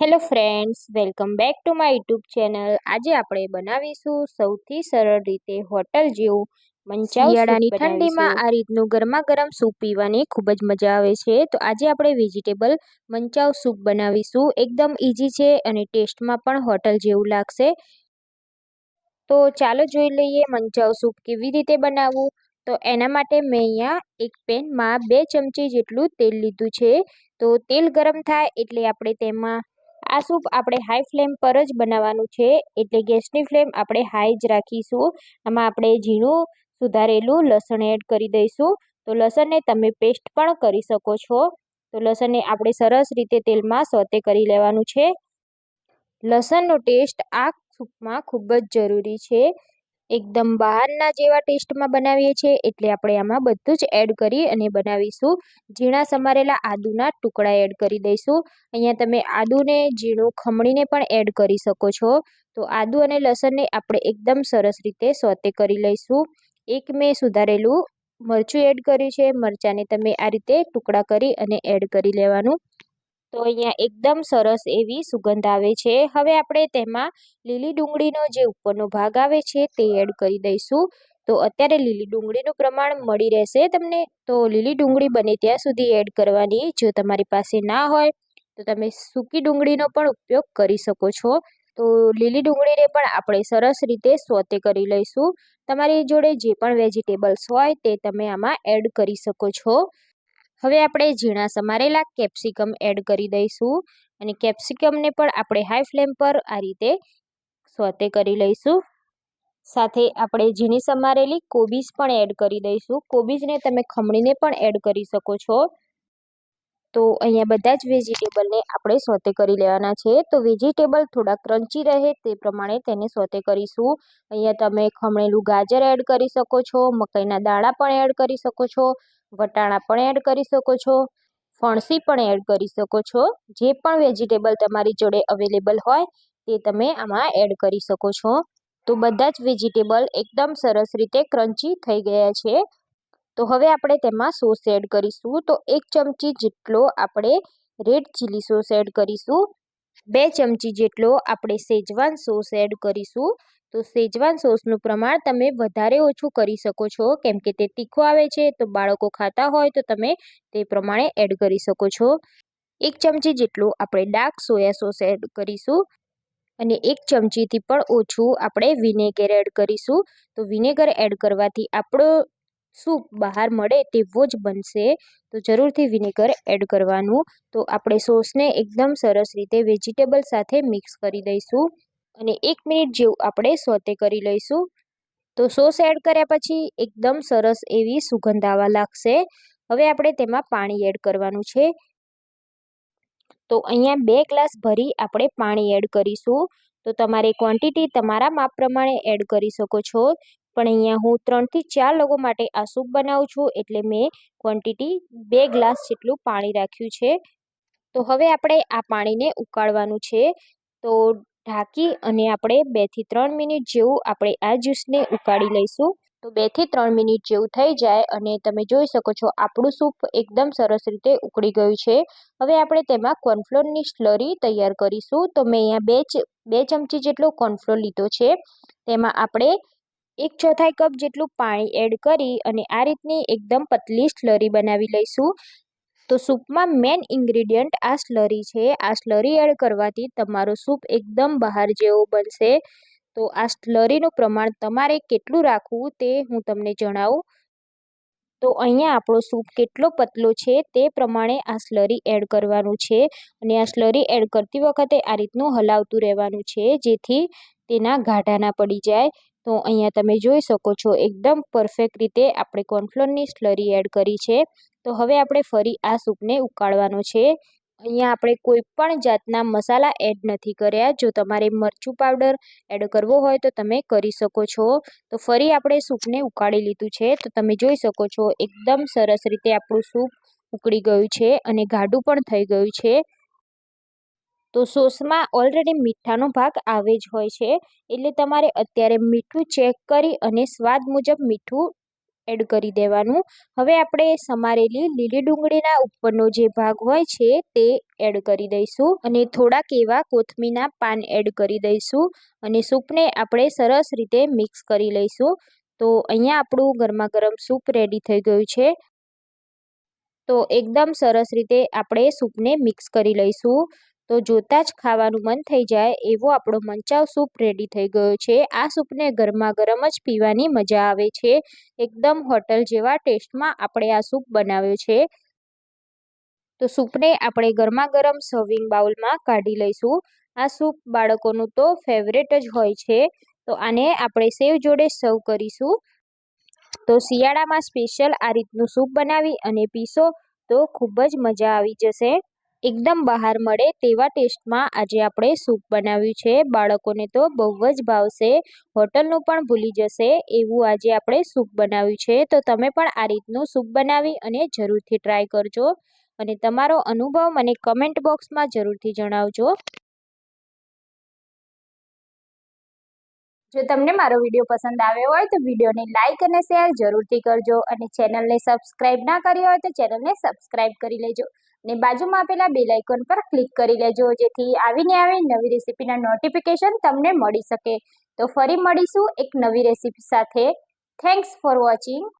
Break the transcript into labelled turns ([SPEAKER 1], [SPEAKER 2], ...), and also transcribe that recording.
[SPEAKER 1] Hello friends welcome back to my YouTube channel આજે આપણે બનાવીશું સૌથી સરળ રીતે હોટલ જેવું મંચાવ ઠંડીમાં આ રીતનું ગરમા ગરમ સૂપ પીવાની ખૂબ જ મજા આવે છે. તો આજે આપણે વેજીટેબલ મંચાવ સૂપ બનાવીશું. એકદમ ઇઝી છે અને ટેસ્ટમાં પણ હોટલ જેવું લાગશે. તો ચાલો જોઈ લઈએ મંચાવ સૂપ કેવી રીતે બનાવવું. તો એના માટે મેં અહીંયા એક પેનમાં બે ચમચી જેટલું તેલ લીધું છે. તો તેલ ગરમ થાય એટલે આપણે તેમાં આ સૂપ આપણે હાઈ ફ્લેમ પર જ બનાવવાનું છે. એટલે ગેસની ફ્લેમ આપણે હાઈ જ રાખીશું. આમાં આપણે ઝીણું સુધારેલું લસણ એડ કરી દઈશું. તો લસણને તમે પેસ્ટ પણ કરી શકો છો. તો લસણને આપણે સરસ રીતે તેલમાં સોતે કરી લેવાનું છે. લસણનો ટેસ્ટ આ સૂપમાં ખૂબ જ જરૂરી છે. એકદમ બહારના જેવા ટેસ્ટમાં બનાવીએ છીએ, એટલે આપણે આમાં બધું જ એડ કરી અને બનાવીશું. ઝીણા સમારેલા આદુના ટુકડા એડ કરી દઈશું. અહીંયા તમે આદુને, ઝીણું ખમણીને પણ એડ કરી શકો છો. તો આદુ અને લસણને આપણે એકદમ સરસ રીતે સોતે કરી લઈશું. એક મેં સુધારેલું મરચું એડ કર્યું છે. મરચાંને તમે આ રીતે ટુકડા કરી અને એડ કરી લેવાનું. તો અહીંયા એકદમ સરસ એવી સુગંધ આવે છે. હવે આપણે તેમાં લીલી ડુંગળીનો જે ઉપરનો ભાગ આવે છે તે એડ કરી દઈશું. તો અત્યારે લીલી ડુંગળીનું પ્રમાણ મળી રહેશે તમને. તો લીલી ડુંગળી બને ત્યાં સુધી એડ કરવાની. જો તમારી પાસે ના હોય, તો તમે સૂકી ડુંગળીનો પણ ઉપયોગ કરી શકો છો. તો લીલી ડુંગળીને પણ આપણે સરસ રીતે સોતે કરી લઈશું. તમારી જોડે જે પણ વેજીટેબલ્સ હોય તે તમે આમાં એડ કરી શકો છો. હવે આપણે ઝીણા સમારેલા કેપ્સિકમ એડ કરી દઈશું અને કેપ્સિકમને પણ આપણે હાઈ ફ્લેમ પર આ રીતે સોતે કરી લઈશું. સાથે આપણે ઝીણી સમારેલી કોબીજ પણ એડ કરી દઈશું. કોબીજને તમે ખમણીને પણ એડ કરી શકો છો. તો અહીંયા બધા જ વેજીટેબલને આપણે સોતે કરી લેવાના છે. તો વેજીટેબલ થોડા ક્રન્ચી રહે તે પ્રમાણે તેને સોતે કરીશું. અહીંયા તમે ખમણેલું ગાજર એડ કરી શકો છો, મકાઈના દાણા પણ એડ કરી શકો છો. વટાણા પણ એડ કરી શકો છો, ફણસી પણ એડ કરી શકો છો, જે પણ વેજીટેબલ તમારી જોડે અવેલેબલ હોય તે તમે આમાં એડ કરી શકો છો. તો બધા જ વેજીટેબલ એકદમ સરસ રીતે ક્રન્ચી થઈ ગયા છે. તો હવે આપણે તેમાં સોસ એડ કરીશું. તો એક ચમચી જેટલો આપણે રેડ ચીલી સોસ એડ કરીશું. બે ચમચી જેટલો આપણે સેજવાન સોસ એડ કરીશું. તો સેજવાન સોસનું પ્રમાણ તમે વધારે ઓછું કરી શકો છો. કેમ કે તે તીખું આવે છે, તો બાળકો ખાતા હોય તો તમે તે પ્રમાણે એડ કરી શકો છો. એક ચમચી જેટલું આપણે ડાર્ક સોયા સોસ એડ કરીશું અને એક ચમચીથી પણ ઓછું આપણે વિનેગર એડ કરીશું. તો વિનેગર એડ કરવાથી આપણો સૂપ બહાર મળે તેવો જ બનશે. તો જરૂરથી વિનેગર એડ કરવાનું. તો આપણે સોસને એકદમ સરસ રીતે વેજીટેબલ સાથે મિક્સ કરી દઈશું. અને એક મિનિટ જેવું આપણે સોતે કરી લઈશું. તો સોસ એડ કર્યા પછી એકદમ સરસ એવી સુગંધ આવવા લાગશે. હવે આપણે તેમાં પાણી એડ કરવાનું છે. તો અહીંયા બે ગ્લાસ ભરી આપણે પાણી એડ કરીશું. તો તમારે ક્વોન્ટિટી તમારા માપ પ્રમાણે એડ કરી શકો છો. પણ અહીંયા હું ત્રણથી ચાર લોકો માટે આ સૂપ બનાવું છું એટલે મેં ક્વોન્ટિટી બે ગ્લાસ જેટલું પાણી રાખ્યું છે. તો હવે આપણે આ પાણીને ઉકાળવાનું છે. તો ઢાંકી અને આપણે બેથી ત્રણ મિનિટ જેવું આપણે આ જ્યુસને ઉકાળી લઈશું. તો બેથી ત્રણ મિનિટ જેવું થઈ જાય અને તમે જોઈ શકો છો આપણું સૂપ એકદમ સરસ રીતે ઉકળી ગયું છે. હવે આપણે તેમાં કોર્નફ્લોરની સ્લરી તૈયાર કરીશું. તો મેં અહીંયા બે બે ચમચી જેટલો કોર્નફ્લોર લીધો છે. તેમાં આપણે એક ચોથાઈ કપ જેટલું પાણી એડ કરી અને આ રીતની એકદમ પતલી સ્લરી બનાવી લઈશું. તો સૂપમાં મેઇન ઇન્ગ્રીડિયન્ટ આ સ્લરી છે. આ સ્લરી એડ કરવાથી તમારો સૂપ એકદમ બહાર જેવો બનશે. તો આ સ્લરીનું પ્રમાણ તમારે કેટલું રાખવું તે હું તમને જણાવું. તો અહીંયા આપણો સૂપ કેટલો પતલો છે તે પ્રમાણે આ સ્લરી એડ કરવાનું છે. અને આ સ્લરી એડ કરતી વખતે આ રીતનું હલાવતું રહેવાનું છે જેથી તેના ગાઢા ના પડી જાય. તો અહીંયા તમે જોઈ શકો છો એકદમ પરફેક્ટ રીતે આપણે કોર્નફ્લોરની સ્લરી એડ કરી છે. તો હવે આપણે ફરી આ સૂપને ઉકાળવાનો છે. અહીંયા આપણે કોઈ પણ જાતના મસાલા એડ નથી કર્યા. જો તમારે મરચું પાવડર એડ કરવો હોય તો તમે કરી શકો છો. તો ફરી આપણે સૂપને ઉકાળી લીધું છે. તો તમે જોઈ શકો છો એકદમ સરસ રીતે આપણું સૂપ ઉકળી ગયું છે અને ગાઢું પણ થઈ ગયું છે. તો સોસમાં ઓલરેડી મીઠાનો ભાગ આવે જ હોય છે. એટલે તમારે અત્યારે મીઠું ચેક કરી અને સ્વાદ મુજબ મીઠું એડ કરી દેવાનું. હવે આપણે સમારેલી લીલી ડુંગળીના ઉપરનો જે ભાગ હોય છે તે એડ કરી દઈશું અને થોડાક એવા કોથમીના પાન એડ કરી દઈશું અને સૂપને આપણે સરસ રીતે મિક્સ કરી લઈશું. તો અહીંયા આપણું ગરમા ગરમ સૂપ રેડી થઈ ગયું છે. તો એકદમ સરસ રીતે આપણે સૂપને મિક્સ કરી લઈશું. તો જોતાં જ ખાવાનું મન થઈ જાય એવો આપણો મંચાવ સૂપ રેડી થઈ ગયો છે. આ સૂપને ગરમા ગરમ જ પીવાની મજા આવે છે. એકદમ હોટલ જેવા ટેસ્ટમાં આપણે આ સૂપ બનાવ્યો છે. તો સૂપને આપણે ગરમા ગરમ સર્વિંગ બાઉલમાં કાઢી લઈશું. આ સૂપ બાળકોનું તો ફેવરેટ જ હોય છે. તો આને આપણે સેવ જોડે સર્વ કરીશું. તો શિયાળામાં સ્પેશિયલ આ રીતનું સૂપ બનાવી અને પીશો તો ખૂબ જ મજા આવી જશે. એકદમ બહાર મળે તેવા ટેસ્ટમાં આજે આપણે સૂપ બનાવ્યું છે. બાળકોને તો બહુ જ ભાવશે. હોટલનું પણ ભૂલી જશે. એવું આજે આપણે સૂપ બનાવ્યું છે. તો તમે પણ આ રીતનું સૂપ બનાવી અને જરૂરથી ટ્રાય કરજો. અને તમારો અનુભવ મને કમેન્ટ બોક્સમાં જરૂરથી જણાવજો. જો તમને મારો વીડિયો પસંદ આવ્યો હોય તો વિડીયોને લાઇક અને શેર જરૂરથી કરજો અને ચેનલને સબસ્ક્રાઇબ ના કરી હોય તો ચેનલને સબસ્ક્રાઇબ કરી લેજો. અને બાજુમાં આપેલા બેલ આઇકોન પર ક્લિક કરી લેજો, જેથી આવીને આવી નવી રેસીપીના નોટિફિકેશન તમને મળી શકે. તો ફરી મળીશું એક નવી રેસીપી સાથે. Thanks for watching